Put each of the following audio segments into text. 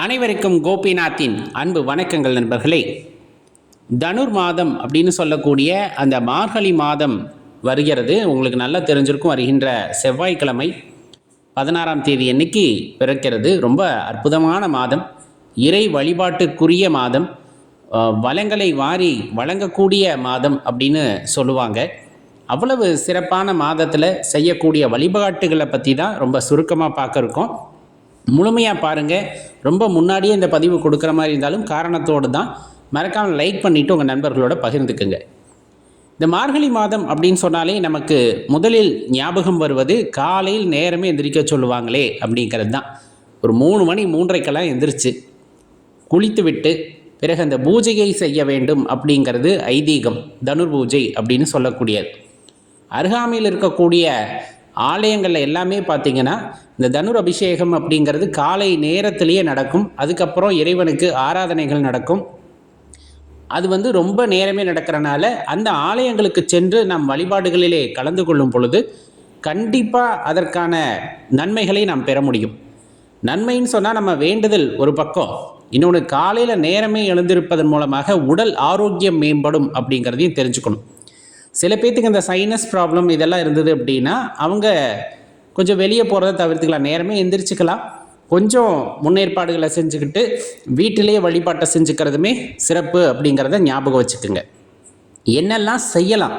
அனைவருக்கும் கோபிநாத்தின் அன்பு வணக்கங்கள் நண்பர்களே. தனுர் மாதம் அப்படின்னு சொல்லக்கூடிய அந்த மார்கழி மாதம் வருகிறது. உங்களுக்கு நல்லா தெரிஞ்சிருக்கும் வருகின்ற செவ்வாய்க்கிழமை பதினாறாம் தேதி அன்னைக்கு பிறக்கிறது. ரொம்ப அற்புதமான மாதம். இறை வழிபாட்டுக்குரிய மாதம். வளங்களை வாரி வழங்கக்கூடிய மாதம் அப்படின்னு சொல்லுவாங்க. அவ்வளவு சிறப்பான மாதத்தில் செய்யக்கூடிய வழிபாட்டுகளை பற்றி தான் ரொம்ப சுருக்கமாக பார்க்க இருக்கோம் முழுமையாக பாருங்கள் ரொம்ப முன்னாடியே இந்த பதிவு கொடுக்குற மாதிரி இருந்தாலும் காரணத்தோடு தான் மறக்காமல் லைக் பண்ணிவிட்டு உங்கள் நண்பர்களோட பகிர்ந்துக்குங்க. இந்த மார்கழி மாதம் அப்படின்னு சொன்னாலே நமக்கு முதலில் ஞாபகம் வருவது காலையில் நேரமே எந்திரிக்க சொல்லுவாங்களே அப்படிங்கிறது தான். ஒரு மூணு மணி மூன்றைக்கெல்லாம் எந்திரிச்சு குளித்து விட்டு பிறகு அந்த பூஜையை செய்ய வேண்டும் அப்படிங்கிறது ஐதீகம் தனுர் பூஜை அப்படின்னு சொல்லக்கூடியது. அருகாமையில் இருக்கக்கூடிய ஆலயங்களில் எல்லாமே பார்த்தீங்கன்னா இந்த தனுர் அபிஷேகம் அப்படிங்கிறது காலை நேரத்திலேயே நடக்கும். அதுக்கப்புறம் இறைவனுக்கு ஆராதனைகள் நடக்கும். அது வந்து ரொம்ப நேரமே நடக்கிறனால அந்த ஆலயங்களுக்கு சென்று நம் வழிபாடுகளிலே கலந்து கொள்ளும் பொழுது கண்டிப்பாக அதற்கான நன்மைகளை நாம் பெற முடியும். நன்மைன்னு சொன்னால் நம்ம வேண்டுதல் ஒரு பக்கம். இன்னொன்று காலையில் நேரமே எழுந்திருப்பதன் மூலமாக உடல் ஆரோக்கியம் மேம்படும் அப்படிங்கிறதையும் தெரிஞ்சுக்கணும். சில பேர்த்துக்கு இந்த சைனஸ் ப்ராப்ளம் இதெல்லாம் இருந்தது அப்படின்னா அவங்க கொஞ்சம் வெளியே போகிறத தவிர்த்துக்கலாம். நேரமே எந்திரிச்சுக்கலாம். கொஞ்சம் முன்னேற்பாடுகளை செஞ்சுக்கிட்டு வீட்டிலேயே வழிபாட்டை செஞ்சுக்கிறதுமே சிறப்பு அப்படிங்கிறத ஞாபகம் வச்சுக்கோங்க. என்னெல்லாம் செய்யலாம்?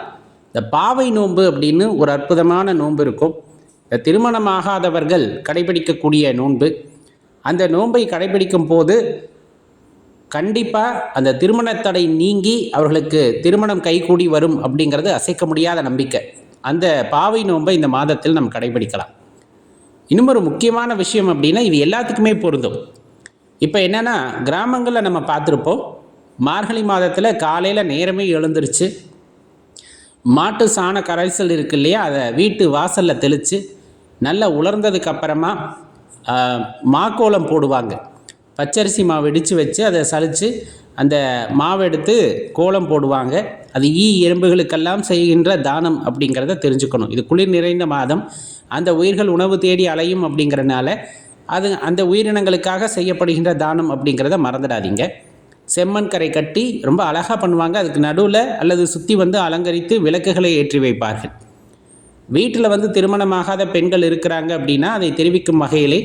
இந்த பாவை நோன்பு அப்படின்னு ஒரு அற்புதமான நோன்பு இருக்கும். இந்த திருமணமாகாதவர்கள் கடைபிடிக்கக்கூடிய நோன்பு. அந்த நோன்பை கடைபிடிக்கும் போது கண்டிப்பாக அந்த திருமணத்தடை நீங்கி அவர்களுக்கு திருமணம் கைகூடி வரும் அப்படிங்கிறது அசைக்க முடியாத நம்பிக்கை. அந்த பாவை நோன்பை இந்த மாதத்தில் நம்ம கடைபிடிக்கலாம். இன்னும் ஒரு முக்கியமான விஷயம் அப்படின்னா இது எல்லாத்துக்குமே பொருந்தும். இப்போ என்னென்னா கிராமங்களில் நம்ம பார்த்துருப்போம். மார்கழி மாதத்தில் காலையில் நேரமே எழுந்துருச்சு. மாட்டு சாண கரைசல் இருக்கு இல்லையா அதை வீட்டு வாசலில் தெளித்து நல்லா உலர்ந்ததுக்கு அப்புறமா மாக்கோலம் போடுவாங்க. பச்சரிசி மாவு இடித்து வச்சு அதை சலித்து அந்த மாவு எடுத்து கோலம் போடுவாங்க. அது ஈ எறும்புகளுக்கெல்லாம் செய்கின்ற தானம் அப்படிங்கிறத தெரிஞ்சுக்கணும். இது குளிர் நிறைந்த மாதம். அந்த உயிர்கள் உணவு தேடி அலையும் அப்படிங்கிறனால அது அந்த உயிரினங்களுக்காக செய்யப்படுகின்ற தானம் அப்படிங்கிறத மறந்துடாதீங்க. செம்மண் கரை கட்டி ரொம்ப அழகாக பண்ணுவாங்க. அதுக்கு நடுவில் அல்லது சுற்றி வந்து அலங்கரித்து விளக்குகளை ஏற்றி வைப்பார்கள். வீட்டில் வந்து திருமணமாகாத பெண்கள் இருக்கிறாங்க அப்படின்னா அதை தெரிவிக்கும் வகையிலே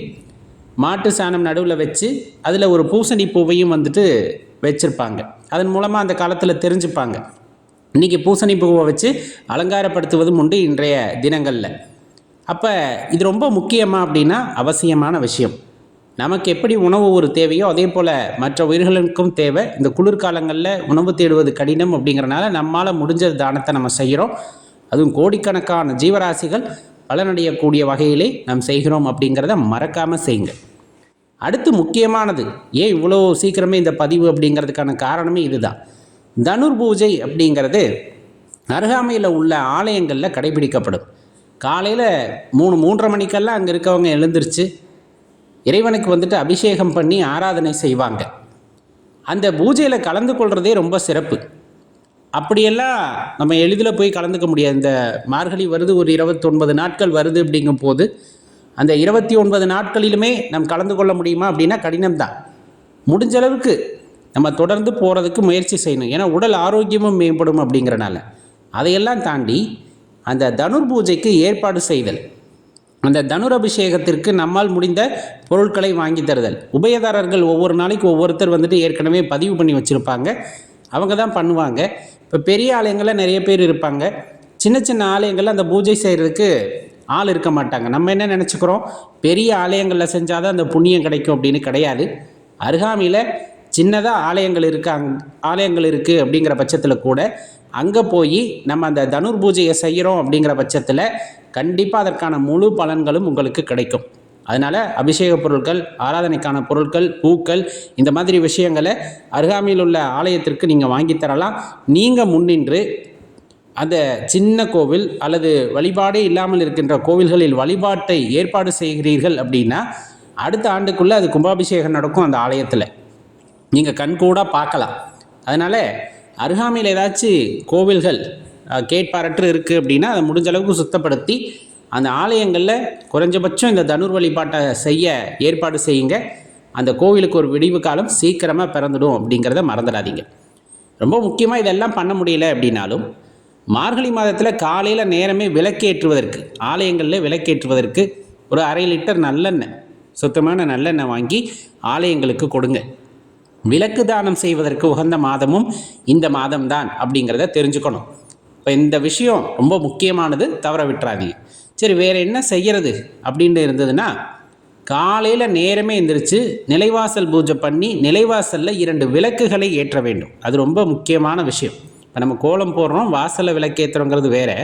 மாட்டு சாணம் நடுவில் வச்சு அதில் ஒரு பூசணி பூவையும் வந்துட்டு வச்சுருப்பாங்க. அதன் மூலமாக அந்த காலத்தில் தெரிஞ்சுப்பாங்க. இன்றைக்கி பூசணி பூவை வச்சு அலங்காரப்படுத்துவதும் உண்டு இன்றைய தினங்களில். அப்போ இது ரொம்ப முக்கியமாக அப்படின்னா அவசியமான விஷயம். நமக்கு எப்படி உணவு ஒரு தேவையோ அதே போல் மற்ற உயிர்களுக்கும் தேவை. இந்த குளிர்காலங்களில் உணவு தேடுவது கடினம் அப்படிங்கிறனால நம்மால் முடிஞ்ச தானத்தை நம்ம செய்கிறோம் அதுவும் கோடிக்கணக்கான ஜீவராசிகள் பலனடையக்கூடிய வகையிலே நாம் செய்கிறோம் அப்படிங்கிறத மறக்காமல் செய்யுங்க. அடுத்து முக்கியமானது ஏன் இவ்வளோ சீக்கிரமே இந்த பதிவு அப்படிங்கிறதுக்கான காரணமே இதுதான். தனுர் பூஜை அப்படிங்கிறது அருகாமையில் உள்ள ஆலயங்களில் கடைபிடிக்கப்படும். காலையில் மூணு மூன்றரை மணிக்கெல்லாம் அங்கே இருக்கவங்க எழுந்திருச்சு இறைவனுக்கு வந்துட்டு அபிஷேகம் பண்ணி ஆராதனை செய்வாங்க. அந்த பூஜையில் கலந்து கொள்கிறதே ரொம்ப சிறப்பு. அப்படியெல்லாம் நம்ம எளிதில் போய் கலந்துக்க முடியாது. இந்த மார்கழி வருது ஒரு இருபத்தொன்பது நாட்கள் வருது அப்படிங்கும் போது அந்த இருபத்தி ஒன்பது நாட்களிலுமே நம் கலந்து கொள்ள முடியுமா அப்படின்னா கடினம்தான். முடிஞ்ச அளவுக்கு நம்ம தொடர்ந்து போகிறதுக்கு முயற்சி செய்யணும். ஏன்னா உடல் ஆரோக்கியமும் மேம்படும் அப்படிங்கிறனால. அதையெல்லாம் தாண்டி அந்த தனுர் பூஜைக்கு ஏற்பாடு செய்தல் அந்த தனுர் அபிஷேகத்திற்கு நம்மால் முடிந்த பொருட்களை வாங்கி தருதல். உபயதாரர்கள் ஒவ்வொரு நாளைக்கு ஒவ்வொருத்தர் வந்துட்டு ஏற்கனவே பதிவு பண்ணி வச்சுருப்பாங்க. அவங்க தான் பண்ணுவாங்க. இப்போ பெரிய ஆலயங்களில் நிறைய பேர் இருப்பாங்க. சின்ன சின்ன ஆலயங்களில் அந்த பூஜை செய்கிறதுக்கு ஆள் இருக்க மாட்டாங்க. நம்ம என்ன நினச்சிக்கிறோம்? பெரிய ஆலயங்களில் செஞ்சால் தான் அந்த புண்ணியம் கிடைக்கும் அப்படின்னு கிடையாது. அருகாமையில் சின்னதாக ஆலயங்கள் இருக்காங்க ஆலயங்கள் இருக்குது அப்படிங்கிற பட்சத்தில் கூட அங்கே போய் நம்ம அந்த தனுர் பூஜையை செய்கிறோம் அப்படிங்கிற பட்சத்தில் கண்டிப்பாக அதற்கான முழு பலன்களும் உங்களுக்கு கிடைக்கும். அதனால் அபிஷேக பொருட்கள் ஆராதனைக்கான பொருட்கள் பூக்கள் இந்த மாதிரி விஷயங்களை அருகாமையில் உள்ள ஆலயத்திற்கு நீங்கள் வாங்கி தரலாம். நீங்கள் முன்னின்று அந்த சின்ன கோவில் அல்லது வழிபாடே இல்லாமல் இருக்கின்ற கோவில்களில் வழிபாட்டை ஏற்பாடு செய்கிறீர்கள் அப்படின்னா அடுத்த ஆண்டுக்குள்ளே அது கும்பாபிஷேகம் நடக்கும் அந்த ஆலயத்தில். நீங்கள் கண்கூடாக பார்க்கலாம். அதனால் அருகாமையில் ஏதாச்சும் கோவில்கள் கேட்பாரற்று இருக்குது அப்படின்னா அதை முடிஞ்ச அளவுக்கு சுத்தப்படுத்தி அந்த ஆலயங்களில் குறைஞ்சபட்சம் இந்த தனுர் வழிபாட்டை செய்ய ஏற்பாடு செய்யுங்க. அந்த கோவிலுக்கு ஒரு விடிவு காலம் சீக்கிரமாக பிறந்துடும் அப்படிங்கிறத மறந்துடாதீங்க. ரொம்ப முக்கியமாக இதெல்லாம் பண்ண முடியல அப்படின்னாலும் மார்கழி மாதத்தில் காலையில் நேரமே விளக்கேற்றுவதற்கு ஆலயங்களில் விளக்கேற்றுவதற்கு ஒரு அரை லிட்டர் நல்லெண்ணெய் சுத்தமான நல்லெண்ணெய் வாங்கி ஆலயங்களுக்கு கொடுங்க. விளக்கு தானம் செய்வதற்கு உகந்த மாதமும் இந்த மாதம்தான் அப்படிங்கிறத தெரிஞ்சுக்கணும். இப்போ இந்த விஷயம் ரொம்ப முக்கியமானது தவற விட்டுறாதீங்க. சரி வேறு என்ன செய்கிறது அப்படின்ட்டு இருந்ததுன்னா காலையில் நேரமே எந்திரிச்சு நிலைவாசல் பூஜை பண்ணி நிலைவாசலில் இரண்டு விளக்குகளை ஏற்ற வேண்டும். அது ரொம்ப முக்கியமான விஷயம். இப்போ நம்ம கோலம் போடுறோம் வாசலில் விளக்கேற்றுறோங்கிறது வேறு.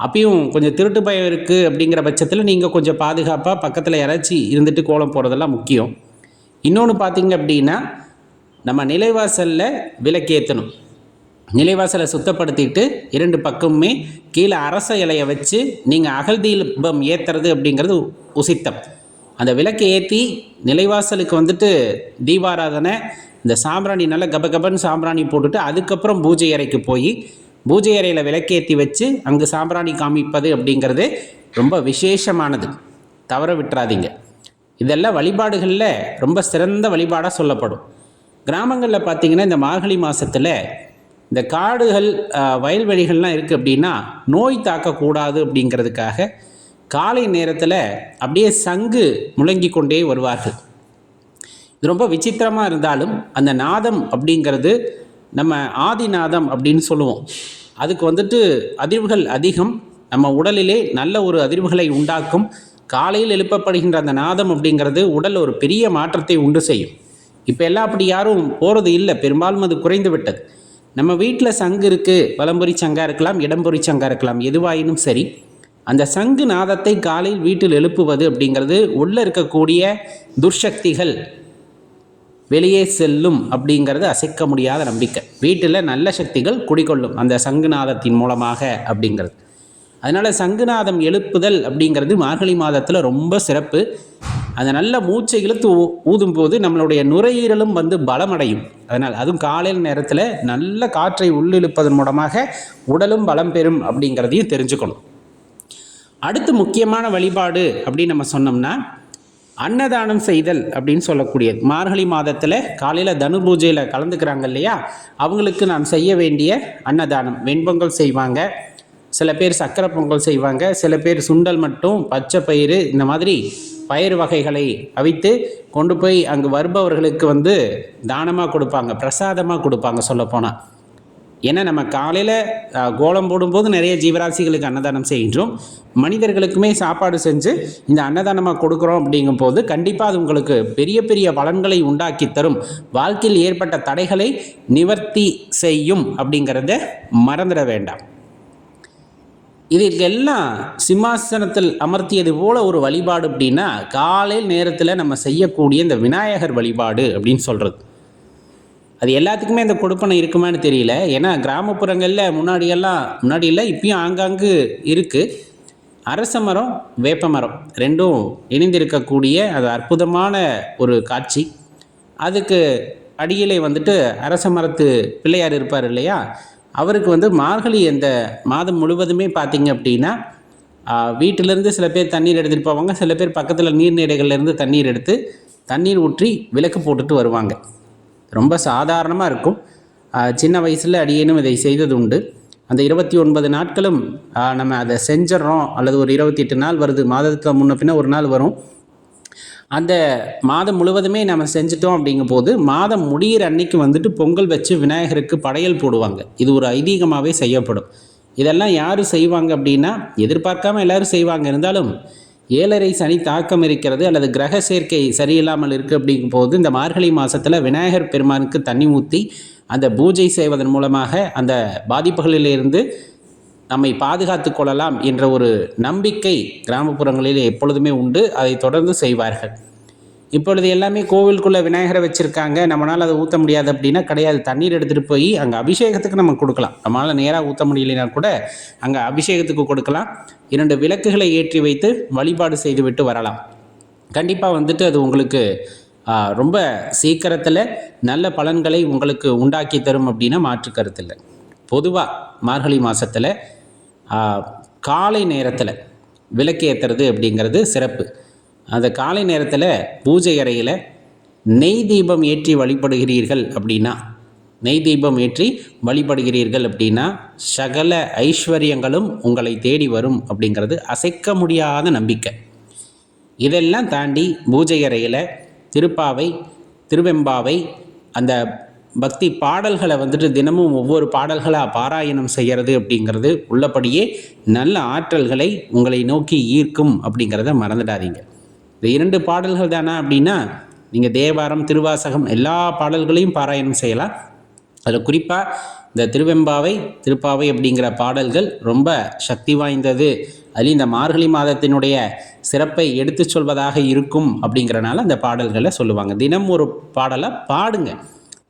அப்பயும் கொஞ்சம் திருட்டு பயம் இருக்குது அப்படிங்கிற பட்சத்தில் நீங்கள் கொஞ்சம் பாதுகாப்பாக பக்கத்தில் இறச்சி இருந்துட்டு கோலம் போடுறதெல்லாம் முக்கியம். இன்னொன்று பார்த்தீங்க அப்படின்னா நம்ம நிலைவாசலில் விளக்கேற்றணும் நிலைவாசலை சுத்தப்படுத்திட்டு இரண்டு பக்கமுமே கீழே அரச இலையை வச்சு நீங்கள் அகல் தீபம் ஏற்றுறது அப்படிங்கிறது உசித்தம். அந்த விளக்கை ஏற்றி நிலைவாசலுக்கு வந்துட்டு தீபாராதனை இந்த சாம்பிராணி நல்லா கபகபன்னு சாம்பிராணி போட்டுட்டு அதுக்கப்புறம் பூஜை அறைக்கு போய் பூஜை அறையில் விளக்கேற்றி வச்சு அங்கு சாம்பிராணி காமிப்பது அப்படிங்கிறது ரொம்ப விசேஷமானது. தவற விட்டுறாதீங்க. இதெல்லாம் வழிபாடுகளில் ரொம்ப சிறந்த வழிபாடாக சொல்லப்படும். கிராமங்களில் பார்த்தீங்கன்னா இந்த மார்கழி மாதத்தில் இந்த காடுகள் வயல்வெளிகள்லாம் இருக்குது அப்படின்னா நோய் தாக்கக்கூடாது அப்படிங்கிறதுக்காக காலை நேரத்தில் அப்படியே சங்கு முழங்கி கொண்டே வருவார்கள். இது ரொம்ப விசித்திரமாக இருந்தாலும் அந்த நாதம் அப்படிங்கிறது நம்ம ஆதிநாதம் அப்படின்னு சொல்லுவோம். அதுக்கு வந்துட்டு அதிர்வுகள் அதிகம். நம்ம உடலிலே நல்ல ஒரு அதிர்வுகளை உண்டாக்கும். காலையில் எழுப்பப்படுகின்ற அந்த நாதம் அப்படிங்கிறது உடல் ஒரு பெரிய மாற்றத்தை உண்டு செய்யும். இப்போ எல்லாம் அப்படி யாரும் போகிறது இல்லை. பெரும்பாலும் அது குறைந்து விட்டது. நம்ம வீட்டில் சங்கு இருக்குது வலம்புரி சங்கா இருக்கலாம் இடம்புரி சங்கா இருக்கலாம் எதுவாயினும் சரி அந்த சங்கு நாதத்தை காலையில் வீட்டில் எழுப்புவது அப்படிங்கிறது உள்ளே இருக்கக்கூடிய துர்சக்திகள் வெளியே செல்லும் அப்படிங்கிறது அசைக்க முடியாத நம்பிக்கை. வீட்டில் நல்ல சக்திகள் குடிகொள்ளும் அந்த சங்குநாதத்தின் மூலமாக அப்படிங்கிறது. அதனால் சங்குநாதம் எழுப்புதல் அப்படிங்கிறது மார்கழி மாதத்தில் ரொம்ப சிறப்பு. அந்த நல்ல மூச்சை இழுத்து ஊ- ஊதும்போது நம்மளுடைய நுரையீரலும் வந்து பலமடையும். அதனால் அதுவும் காலையில் நேரத்தில் நல்ல காற்றை உள்ளிழுப்பதன் மூலமாக உடலும் பலம் பெறும் அப்படிங்கிறதையும் தெரிஞ்சுக்கணும். அடுத்து முக்கியமான வழிபாடு அப்படின்னு நம்ம சொன்னோம்னா அன்னதானம் செய்தல் அப்படின்னு சொல்லக்கூடியது. மார்கழி மாதத்தில் காலையில் தனு பூஜையில் கலந்துக்கிறாங்க இல்லையா? அவங்களுக்கு நாம் செய்ய வேண்டிய அன்னதானம். வெண்பொங்கல் செய்வாங்க. சில பேர் சக்கரை பொங்கல் செய்வாங்க சில பேர் சுண்டல் மட்டும் பச்சை பயிறு இந்த மாதிரி பயிர் வகைகளை அவித்து கொண்டு போய் அங்கு வருபவர்களுக்கு வந்து தானமாக கொடுப்பாங்க பிரசாதமாக கொடுப்பாங்க சொல்லப்போனால் ஏன்னா நம்ம காலையில் கோலம் போடும்போது நிறைய ஜீவராசிகளுக்கு அன்னதானம் செய்கின்றோம். மனிதர்களுக்குமே சாப்பாடு செஞ்சு இந்த அன்னதானமாக கொடுக்குறோம் அப்படிங்கும்போது கண்டிப்பாக அது உங்களுக்கு பெரிய பெரிய பலன்களை உண்டாக்கி தரும். வாழ்க்கையில் ஏற்பட்ட தடைகளை நிவர்த்தி செய்யும் அப்படிங்கிறத மறந்துட வேண்டாம். இதற்கெல்லாம் சிம்மாசனத்தில் அமர்த்தியது போல ஒரு வழிபாடு அப்படின்னா காலையில் நேரத்தில் நம்ம செய்யக்கூடிய இந்த விநாயகர் வழிபாடு அப்படின்னு சொல்கிறது அது எல்லாத்துக்குமே இந்த கொடுப்பனை இருக்குமான்னு தெரியல. ஏன்னா கிராமப்புறங்களில் முன்னாடியெல்லாம் முன்னாடி இல்லை இப்பயும் ஆங்காங்கு இருக்குது அரச மரம் வேப்ப மரம் ரெண்டும் இணைந்திருக்கக்கூடிய அது அற்புதமான ஒரு காட்சி. அதுக்கு அடியிலே வந்துட்டு அரச மரத்து பிள்ளையார் இருப்பார் இல்லையா? அவருக்கு வந்து மார்கழி அந்த மாதம் முழுவதுமே பார்த்தீங்க அப்படின்னா வீட்டிலேருந்து சில பேர் தண்ணீர் எடுத்துகிட்டு போவாங்க. சில பேர் பக்கத்தில் நீர்நிலைகள்லேருந்து தண்ணீர் எடுத்து தண்ணீர் ஊற்றி விளக்கு போட்டுட்டு வருவாங்க. ரொம்ப சாதாரணமாக இருக்கும். சின்ன வயசில் அடியேனும் இதை செய்தது உண்டு அந்த இருபத்தி ஒன்பது நாட்களும் நம்ம அதை செஞ்சிடறோம். அல்லது ஒரு இருபத்தி எட்டு நாள் வருது. மாதத்துக்கு முன்ன பின்ன ஒரு நாள் வரும். அந்த மாதம் முழுவதுமே நம்ம செஞ்சிட்டோம் அப்படிங்கும்போது மாதம் முடியிற அன்னைக்கு வந்துட்டு பொங்கல் வச்சு விநாயகருக்கு படையல் போடுவாங்க. இது ஒரு ஐதீகமாகவே செய்யப்படும். இதெல்லாம் யார் செய்வாங்க அப்படின்னா எதிர்பார்க்காம எல்லாரும் செய்வாங்க. இருந்தாலும் ஏழரை சனி தாக்கம் இருக்கிறது அல்லது கிரக சேர்க்கை சரியில்லாமல் இருக்குது அப்படிங்கும்போது இந்த மார்கழி மாதத்தில் விநாயகர் பெருமானுக்கு தண்ணி ஊற்றி அந்த பூஜை செய்வதன் மூலமாக அந்த பாதிப்புகளிலிருந்து நம்மை பாதுகாத்து கொள்ளலாம் என்ற ஒரு நம்பிக்கை கிராமப்புறங்களில் எப்பொழுதுமே உண்டு. அதை தொடர்ந்து செய்வார்கள். இப்பொழுது எல்லாமே கோவிலுக்குள்ளே விநாயகரை வச்சுருக்காங்க. நம்மளால் அதை ஊற்ற முடியாது அப்படின்னா கிடையாது. தண்ணீர் எடுத்துகிட்டு போய் அங்கே அபிஷேகத்துக்கு நம்ம கொடுக்கலாம். நம்மளால் நேராக ஊற்ற முடியலைன்னா கூட அங்கே அபிஷேகத்துக்கு கொடுக்கலாம். இரண்டு விளக்குகளை ஏற்றி வைத்து வழிபாடு செய்துவிட்டு வரலாம். கண்டிப்பாக வந்துட்டு அது உங்களுக்கு ரொம்ப சீக்கிரத்தில் நல்ல பலன்களை உங்களுக்கு உண்டாக்கி தரும் அப்படின்னா மாற்று கருத்தில்லை. பொதுவாக மார்கழி மாதத்தில் காலை நேரத்தில் விளக்கு ஏற்றுறது அப்படிங்கிறது சிறப்பு. அந்த காலை நேரத்தில் பூஜை அறையில் நெய் தீபம் ஏற்றி வழிபடுகிறீர்கள் அப்படின்னா நெய் தீபம் ஏற்றி வழிபடுகிறீர்கள் அப்படின்னா சகல ஐஸ்வர்யங்களும் உங்களை தேடி வரும் அப்படிங்கிறது அசைக்க முடியாத நம்பிக்கை. இதெல்லாம் தாண்டி பூஜை அறையில் திருப்பாவை திருவெம்பாவை அந்த பக்தி பாடல்களை வந்துட்டு தினமும் ஒவ்வொரு பாடல்களாக பாராயணம் செய்கிறது அப்படிங்கிறது உள்ளபடியே நல்ல ஆற்றல்களை உங்களை நோக்கி ஈர்க்கும் அப்படிங்கிறத மறந்துடாதீங்க. இந்த இரண்டு பாடல்கள் தானா அப்படின்னா நீங்கள் தேவாரம் திருவாசகம் எல்லா பாடல்களையும் பாராயணம் செய்யலாம். அதில் குறிப்பாக இந்த திருவெம்பாவை திருப்பாவை அப்படிங்கிற பாடல்கள் ரொம்ப சக்தி வாய்ந்தது. அதில் இந்த மார்கழி மாதத்தினுடைய சிறப்பை எடுத்து சொல்வதாக இருக்கும் அப்படிங்கிறனால அந்த பாடல்களை சொல்லுவாங்க. தினம் ஒரு பாடலை பாடுங்க.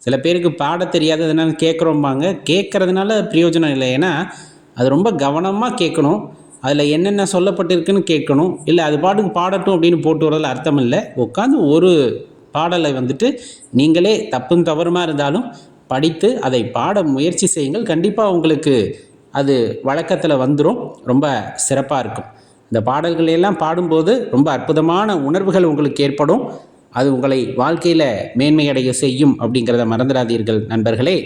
சில பேருக்கு பாட தெரியாததுனால கேட்குறோம்பாங்க. கேட்குறதுனால பிரயோஜனம் இல்லை. ஏன்னா அது ரொம்ப கவனமாக கேட்கணும். அதில் என்னென்ன சொல்லப்பட்டிருக்குன்னு கேட்கணும். இல்லை அது பாட்டுக்கு பாடட்டும் அப்படின்னு போட்டு வரதில் அர்த்தம் இல்லை. உட்காந்து ஒரு பாடலை வந்துட்டு நீங்களே தப்பும் தவறுமாக இருந்தாலும் படித்து அதை பாட முயற்சி செய்யுங்கள். கண்டிப்பாக உங்களுக்கு அது வழக்கத்தில் வந்துடும் ரொம்ப சிறப்பாக இருக்கும். இந்த பாடல்களையெல்லாம் பாடும்போது ரொம்ப அற்புதமான உணர்வுகள் உங்களுக்கு ஏற்படும். அது உங்களை வாழ்க்கையில் மேன்மையடைய செய்யும் அப்படிங்கிறத மறந்துடாதீர்கள் நண்பர்களே.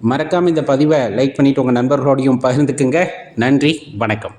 மறக்காமல் இந்த பதிவை லைக் பண்ணிவிட்டு உங்கள் நண்பர்களோடையும் பகிர்ந்துக்குங்க. நன்றி வணக்கம்.